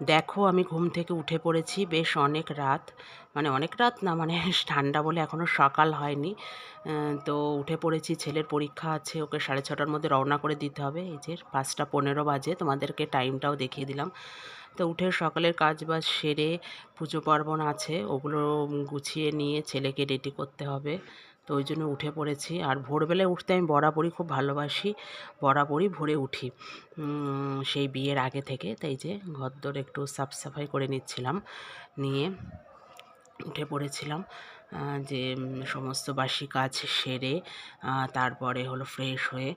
দেখো, আমি ঘুম থেকে উঠে পড়েছি বেশ অনেক রাত। মানে অনেক রাত না মানে ঠান্ডা বলে এখনও সকাল হয়নি। তো উঠে পড়েছি, ছেলের পরীক্ষা আছে, ওকে সাড়ে ছটার মধ্যে রওনা করে দিতে হবে। এই যে পাঁচটা পনেরো বাজে, তোমাদেরকে টাইমটাও দেখিয়ে দিলাম। তো উঠে সকালের কাজ বাজ সেরে পুজো পার্বণ আছে, ওগুলো গুছিয়ে নিয়ে ছেলেকে রেডি করতে হবে। তো ওই জন্য উঠে পড়েছি। আর ভোরবেলায় উঠতে আমি বরাবরই খুব ভালোবাসি, বরাবরই ভোরে উঠি। সেই বিয়ের আগে থেকে। তাই যে ঘরদোর একটু সাফ সাফাই করে নিচ্ছিলাম, নিয়ে উঠে পড়েছিলাম। যে সমস্ত বাসি কাজ সেরে তারপরে হলো ফ্রেশ হয়ে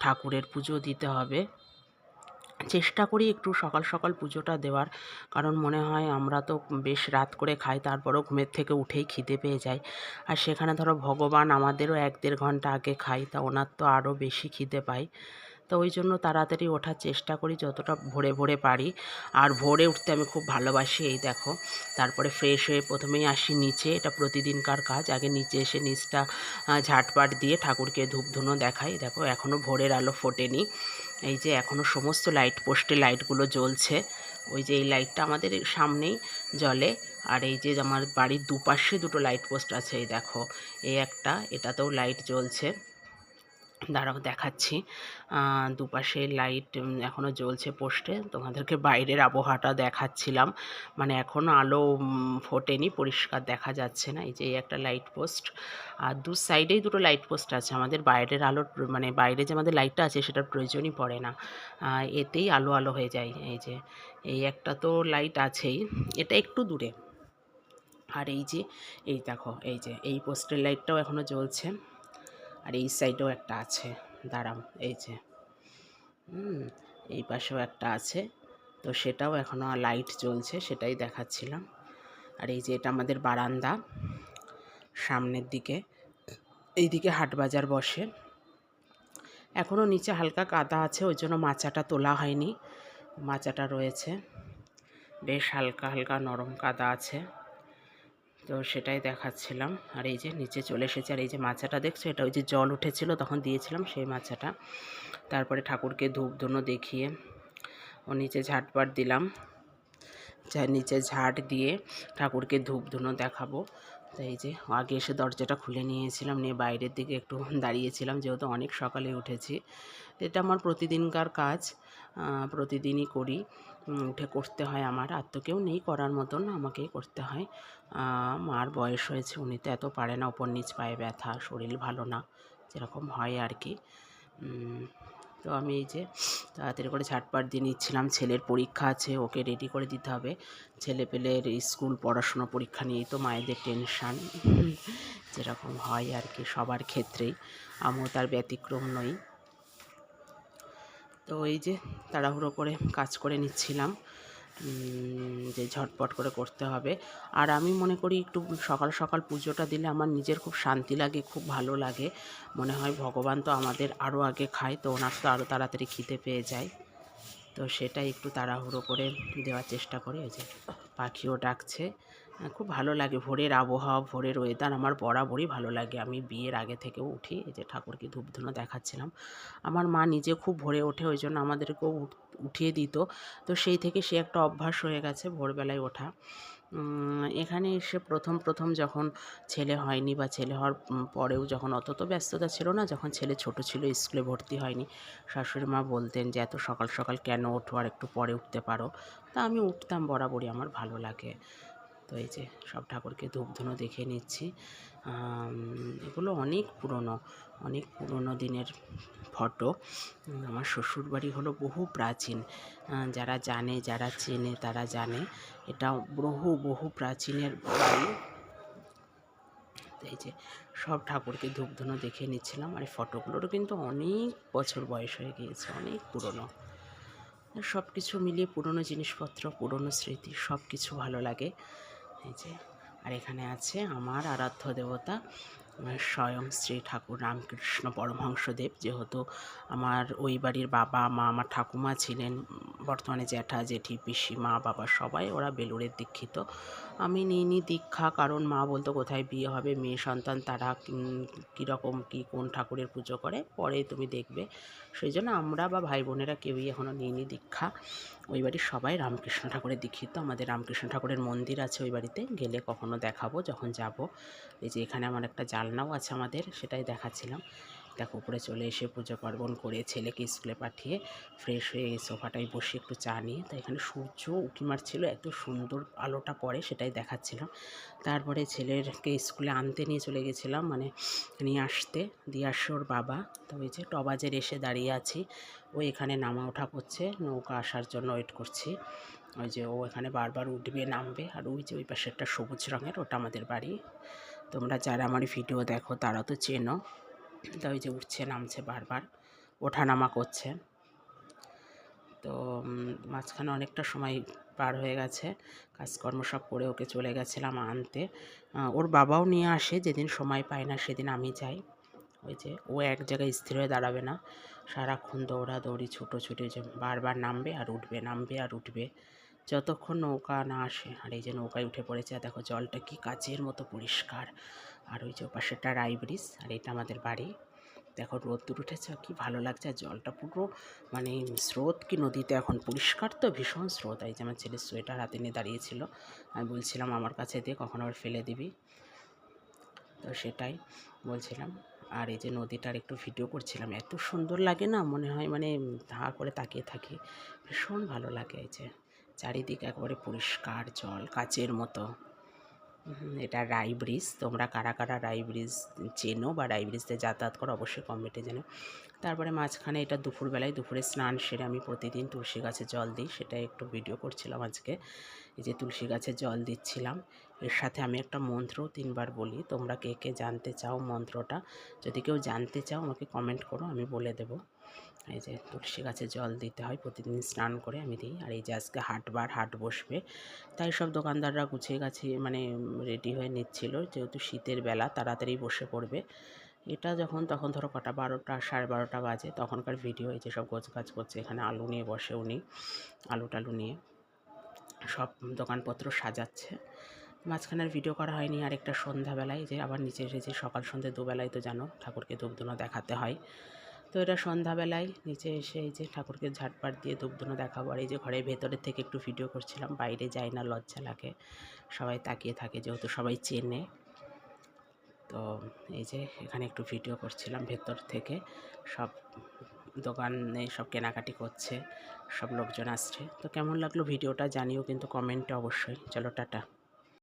ঠাকুরের পুজো দিতে হবে। চেষ্টা করি একটু সকাল সকাল পুজোটা দেওয়ার। কারণ মনে হয় আমরা তো বেশ রাত করে খাই, তারপরেও ঘুমের থেকে উঠেই খিদে পেয়ে যায় আর সেখানে ধরো ভগবান আমাদেরও এক দেড় ঘণ্টা আগে খাই তা ওনার তো আরও বেশি খিদে পায়। তো ওই জন্য তাড়াতাড়ি ওঠার চেষ্টা করি যতটা ভোরে ভোরে পারি। আর ভোরে উঠতে আমি খুব ভালোবাসি, এই দেখো। তারপরে ফ্রেশ হয়ে প্রথমেই আসি নিচে, এটা প্রতিদিনকার কাজ। আগে নিচে এসে নিচটা ঝাটপাট দিয়ে ঠাকুরকে ধূপ ধুনো দেখাই। দেখো এখনও ভোরের আলো ফোটেনি। এই যে এখনও সমস্ত লাইট পোস্টে লাইটগুলো জ্বলছে। ওই যে এই লাইটটা আমাদের সামনেই জ্বলে। আর এই যে আমার বাড়ির দুপাশে দুটো লাইট পোস্ট আছে, এই দেখো। এই একটা, এটাতেও লাইট জ্বলছে। দাঁড়াও দেখাচ্ছি। দুপাশে লাইট এখনও জ্বলছে পোস্টে তোমাদেরকে বাইরের আবহাওয়াটা দেখাচ্ছিলাম। মানে এখনও আলো ফোটেনি, পরিষ্কার দেখা যাচ্ছে না। এই যে একটা লাইট পোস্ট আর দু সাইডেই দুটো লাইট পোস্ট আছে। আমাদের বাইরের প্র- মানে বাইরে যে আমাদের লাইটটা আছে সেটার প্রয়োজনই পড়ে না। এতেই আলো আলো হয়ে যায়। এই যে, এই একটা তো লাইট আছেই। এটা একটু দূরে। আর এই যে, এই দেখো, এই যে, এই পোস্টের লাইটটাও এখনও জ্বলছে। আর এই সাইডেও একটা আছে। দাঁড়াও, এই যে। হুম, এই পাশেও একটা আছে। তো সেটাও এখনও লাইট জ্বলছে, সেটাই দেখাচ্ছিলাম। আর এই যে এটা আমাদের বারান্দা, সামনের দিকে। এইদিকে হাট বাজার বসে। এখনও নিচে হালকা কাদা আছে, ওই জন্য মাচাটা তোলা হয়নি। মাচাটা রয়েছে। বেশ হালকা হালকা নরম কাদা আছে। তো সেটাই দেখাচ্ছিলাম। আর এই যে নিচে চলে এসেছে, আর এই যে মাছাটা দেখছ, এটা ওই যে জল উঠেছিল, তখন দিয়েছিলাম সেই মাছাটা তারপরে ঠাকুরকে ধূপ ধুনো দেখিয়ে ও নিচে ঝাটপাট দিলাম। নিচে ঝাট দিয়ে ঠাকুরকে ধূপ ধুনো দেখাবো। তো এই যে আগে এসে দরজাটা খুলে নিয়েছিলাম, নিয়ে বাইরের দিকে একটু দাঁড়িয়েছিলাম, যেহেতু অনেক সকালে উঠেছি। এটা আমার প্রতিদিনকার কাজ প্রতিদিনই করি। উঠে করতে হয় আমার, আর তো কেউ নেই করার মতন, আমাকেই করতে হয়। মার বয়স হয়েছে, উনি তো এত পারে না, ওপর নিচ পায়ে ব্যথা, শরীর ভালো না, যেরকম হয় আর কি। তো আমি এই যে তাড়াতাড়ি করে ঝাটপাট দিয়ে নিচ্ছিলাম। ছেলের পরীক্ষা আছে, ওকে রেডি করে দিতে হবে। ছেলে পেলের স্কুল পড়াশোনা পরীক্ষা নিয়েই তো মায়েদের টেনশান যেরকম হয় আর কি, সবার ক্ষেত্রেই। আমিও তার ব্যতিক্রম নই। তো এই যে তাড়াহুড়ো করে কাজ করে নিচ্ছিলাম। যে ঝটপট করে করতে হবে। আর আমি মনে করি একটু সকাল সকাল পুজোটা দিলে আমার নিজের খুব শান্তি লাগে, খুব ভালো লাগে। মনে হয় ভগবান তো আমাদের আরও আগে খায়, তো ওনার তো আরও তাড়াতাড়ি খিদে পেয়ে যায়। তো সেটাই একটু তাড়াহুড়ো করে দেওয়ার চেষ্টা করে, ওই যে পাখিও ডাকছে। খুব ভালো লাগে। ভোরের আবহাওয়া, ভোরের ওয়েদার আমার বরাবরই ভালো লাগে। আমি বিয়ের আগে থেকেও উঠি, এই যে ঠাকুরকে ধূপধুনো দেখাচ্ছিলাম। আমার মা নিজে খুব ভোরে ওঠে, ওই জন্য আমাদেরকেও উঠ- উঠিয়ে দিত। তো সেই থেকে সে একটা অভ্যাস হয়ে গেছে ভোরবেলায় ওঠা। এখানে এসে প্রথম প্রথম যখন ছেলে হয়নি বা ছেলে হওয়ার পরেও যখন অত তো ব্যস্ততা ছিল না, যখন ছেলে ছোট ছিল, স্কুলে ভর্তি হয়নি, শাশুড়ি মা বলতেন যে, এত সকাল সকাল কেন ওঠো? আর একটু পরে উঠতে পারো। তা আমি উঠতাম বরাবরই, আমার ভালো লাগে। তো এই যে সব ঠাকুরকে ধূপধুনো দেখে নিচ্ছি। এগুলো অনেক পুরনো অনেক পুরনো দিনের ফটো। আমার শ্বশুরবাড়ি হলো বহু প্রাচীন। যারা জানে, যারা চেনে, তারা জানে। এটা বহু বহু প্রাচীনের বাড়ি। এই যে সব ঠাকুরকে ধূপধুনো দেখে নিচ্ছিলাম আর এই ফটোগুলোরও কিন্তু অনেক বছর বয়স হয়ে গিয়েছে, অনেক পুরনো। সব কিছু মিলিয়ে পুরনো জিনিসপত্র, পুরনো স্মৃতি সব কিছু ভালো লাগে। যে, আর এখানে আছে আমার আরাধ্য দেবতা স্বয়ং শ্রী ঠাকুর রামকৃষ্ণ পরমহংসদেব। যেহেতু আমার ওই বাড়ির বাবা, মা আমার ঠাকুমা ছিলেন, বর্তমানে জ্যাঠা, জেঠি পিসি মা বাবা সবাই ওরা বেলুড়ের দীক্ষিত। আমি নিইনি দীক্ষা, কারণ মা বলতো কোথায় বিয়ে হবে, মেয়ে সন্তান, তারা কীরকম, কী, কোন ঠাকুরের পুজো করে, পরে তুমি দেখবে। সেই জন্য আমরা বা ভাই বোনেরা কেউই এখনও নিইনি দীক্ষা। ওই বাড়ির সবাই রামকৃষ্ণ ঠাকুরের দীক্ষিত। আমাদের রামকৃষ্ণ ঠাকুরের মন্দির আছে ওই বাড়িতে, গেলে কখনো দেখাবো, যখন যাব। এই যে এখানে আমার একটা জালনাও আছে আমাদের, সেটাই দেখাচ্ছিলাম। দেখো, উপরে চলে এসে পুজো পার্বণ করে ছেলেকে স্কুলে পাঠিয়ে ফ্রেশ হয়ে এই সোফাটায় বসে একটু চা নিয়ে তাই এখানে সূর্য উঁকি মারছিল, এত সুন্দর আলোটা পড়ে সেটাই দেখাচ্ছিলাম। তারপরে ছেলেরকে স্কুলে আনতে নিয়ে চলে গেছিলাম মানে নিয়ে আসতে, দিয়ে আসছে ওর বাবা, তো ওই যে টবাজের এসে দাঁড়িয়ে আছি, ও এখানে নামা ওঠা করছে, নৌকা আসার জন্য ওয়েট করছি। ওই যে ও এখানে বারবার উঠবে, নামবে, আর ওই যে ওই পাশে একটা সবুজ রঙের, ওটা আমাদের বাড়ি। তোমরা যারা আমার ভিডিও দেখো, তারা তো চেনো। তা ওই যে উঠছে, নামছে বারবার, ওঠানামা করছে। তো মাঝখানে অনেকটা সময় পার হয়ে গেছে, কাজকর্ম সব করে ওকে চলে গেছিলাম আনতে। ওর বাবাও নিয়ে আসে, যেদিন সময় পায় না সেদিন আমি যাই। ওই যে, ও এক জায়গায় স্থির হয়ে দাঁড়াবে না। সারাক্ষণ দৌড়াদৌড়ি, ছুটোছুটি যে বারবার নামবে আর উঠবে, নামবে আর উঠবে। যতক্ষণ নৌকা না আসে, আর এই যে নৌকায় উঠে পড়েছে দেখো জলটা কি কাচের মতো পরিষ্কার। আর ওই যে রাই ব্রিজ আর এটা আমাদের বাড়ি। দেখো, রোদ্দুর উঠেছে কি ভালো লাগছে জলটা পুরো মানে স্রোত কি নদীতে এখন পরিষ্কার তো, ভীষণ স্রোত। এই যে আমার ছেলের সোয়েটার হাতে নিয়ে দাঁড়িয়েছিল, আমি বলছিলাম, আমার কাছে দিয়ে কখন আবার ফেলে দিবি? তো সেটাই বলছিলাম। আর এই যে নদীটার একটু ভিডিও করছিলাম, এত সুন্দর লাগে না, মনে হয় মানে ধা করে তাকিয়ে থাকি, ভীষণ ভালো লাগে এই যে। চারিদিক একবারে পরিষ্কার জল, কাচের মতো। এটা রাই ব্রিজ। তোমরা কারা কারা রাই ব্রিজ চেনো বা রাই ব্রিজতে যাতায়াত করো, অবশ্যই কমেন্টে জানো। তারপরে মাঝখানে এটা দুপুরবেলায় দুপুরে স্নান সেরে আমি প্রতিদিন তুলসী গাছে জল দিই সেটা একটু ভিডিও করছিলাম আজকে। এই যে তুলসী গাছে জল দিচ্ছিলাম। এর সাথে আমি একটা মন্ত্র তিনবার বলি। তোমরা কে কে জানতে চাও মন্ত্রটা, যদি কেউ জানতে চাও আমাকে কমেন্ট করো, আমি বলে দেব। এই যে তুলসী গাছে জল দিতে হয়, প্রতিদিন স্নান করে আমি দিই। আর এই যে আজকে হাটবার, হাট বসবে, তাই সব দোকানদাররা গুছিয়ে গাছিয়ে মানে রেডি হয়ে নিচ্ছিল। যেহেতু শীতের বেলা, তাড়াতাড়ি বসে পড়বে। এটা যখন, তখন ধরো কটা বারোটা, সাড়ে বারোটা বাজে, তখনকার ভিডিও এই যে সব গোছ গাছ করছে, এখানে আলু নিয়ে বসে উনি, আলু টালু নিয়ে সব দোকানপত্র সাজাচ্ছে। মাঝখানের ভিডিও করা হয়নি আর একটা সন্ধ্যাবেলায় যে আবার নিচে এসেছি, সকাল সন্ধ্যে দুবেলায় তো জানো, ঠাকুরকে ধূপধুনো দেখাতে হয়। তো এটা সন্ধ্যাবেলায় নিচে এসে এই যে ঠাকুরকে ঝাটপাট দিয়ে ধূপধুনো দেখাবো। আর এই যে ঘরের ভেতরের থেকে একটু ভিডিও করছিলাম, বাইরে যাই না, লজ্জা লাগে। সবাই তাকিয়ে থাকে যেহেতু সবাই চেনে। তো এই যে এখানে একটু ভিডিও করছিলাম ভেতর থেকে। সব দোকানে সব কেনাকাটি করছে, সব লোকজন আসছে। তো কেমন লাগল ভিডিওটা জানিও কিন্তু কমেন্টে অবশ্যই। চলো, টাটা।